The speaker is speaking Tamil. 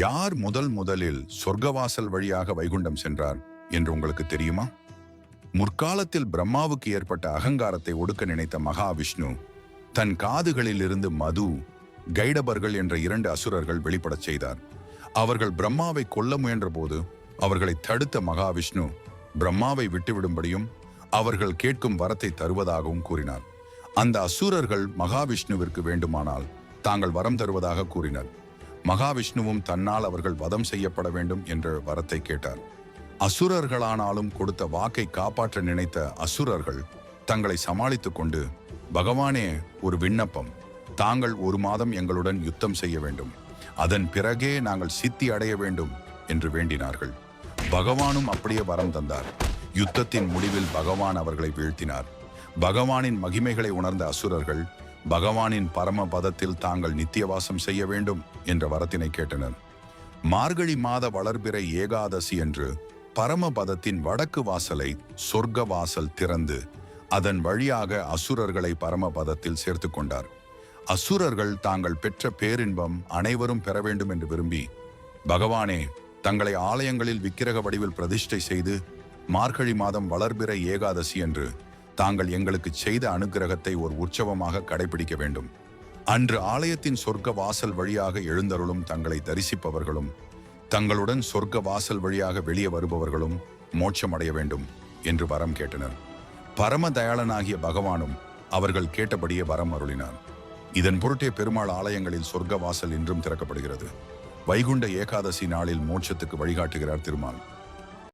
யார் முதல் முதலில் சொர்க்கவாசல் வழியாக வைகுண்டம் சென்றார் என்று உங்களுக்கு தெரியுமா? முற்காலத்தில் பிரம்மாவுக்கு ஏற்பட்ட அகங்காரத்தை ஒடுக்க நினைத்த மகாவிஷ்ணு தன் காதுகளில் இருந்து மது கைடபர்கள் என்ற இரண்டு அசுரர்கள் வெளிப்படச் செய்தார். அவர்கள் பிரம்மாவை கொல்ல முயன்றபோது அவர்களை தடுத்த மகாவிஷ்ணு பிரம்மாவை விட்டுவிடும்படியும் அவர்கள் கேட்கும் வரத்தை தருவதாகவும் கூறினார். அந்த அசுரர்கள் மகாவிஷ்ணுவிற்கு வேண்டுமானால் தாங்கள் வரம் தருவதாக கூறினர். மகாவிஷ்ணுவும் தன்னால் அவர்கள் வதம் செய்யப்பட வேண்டும் என்ற வரத்தை கேட்டார். அசுரர்களானாலும் கொடுத்த வாக்கை காப்பாற்ற நினைத்த அசுரர்கள் தங்களை சமாளித்துக் கொண்டு பகவானே ஒரு விண்ணப்பம். தாங்கள் ஒரு மாதம் எங்களுடன் யுத்தம் செய்ய வேண்டும். அதன் பிறகே நாங்கள் சித்தி அடைய வேண்டும் என்று வேண்டினார்கள். பகவானும் அப்படியே வரம் தந்தார். யுத்தத்தின் முடிவில் பகவான் அவர்களை வீழ்த்தினார். பகவானின் மகிமைகளை உணர்ந்த அசுரர்கள் பகவானின் பரம பதத்தில் தாங்கள் நித்தியவாசம் செய்ய வேண்டும் என்ற வரத்தினை கேட்டனர். மார்கழி மாத வளர்பிறை ஏகாதசி என்று பரமபதத்தின் வடக்கு வாசலை சொர்க்க வாசல் திறந்து அதன் வழியாக அசுரர்களை பரமபதத்தில் சேர்த்து கொண்டார். அசுரர்கள் தாங்கள் பெற்ற பேரின்பம் அனைவரும் பெற வேண்டும் என்று விரும்பி பகவானே தங்களை ஆலயங்களில் விக்கிரக வடிவில் பிரதிஷ்டை செய்து மார்கழி மாதம் வளர்பிறை ஏகாதசி என்று தாங்கள் எங்களுக்கு செய்த அனுக்கிரகத்தை ஒரு உற்சவமாக கடைபிடிக்க வேண்டும். அன்று ஆலயத்தின் சொர்க்க வாசல் வழியாக எழுந்தருளும் தங்களை தரிசிப்பவர்களும் தங்களுடன் சொர்க்க வாசல் வழியாக வெளியே வருபவர்களும் மோட்சமடைய வேண்டும் என்று வரம் கேட்டனர். பரம தயாளனாகிய பகவானும் அவர்கள் கேட்டபடியே வரம் அருளினார். இதன் பொருட்டே பெருமாள் ஆலயங்களில் சொர்க்க வாசல் இன்றும் திறக்கப்படுகிறது. வைகுண்ட ஏகாதசி நாளில் மோட்சத்துக்கு வழிகாட்டுகிறார் திருமால்.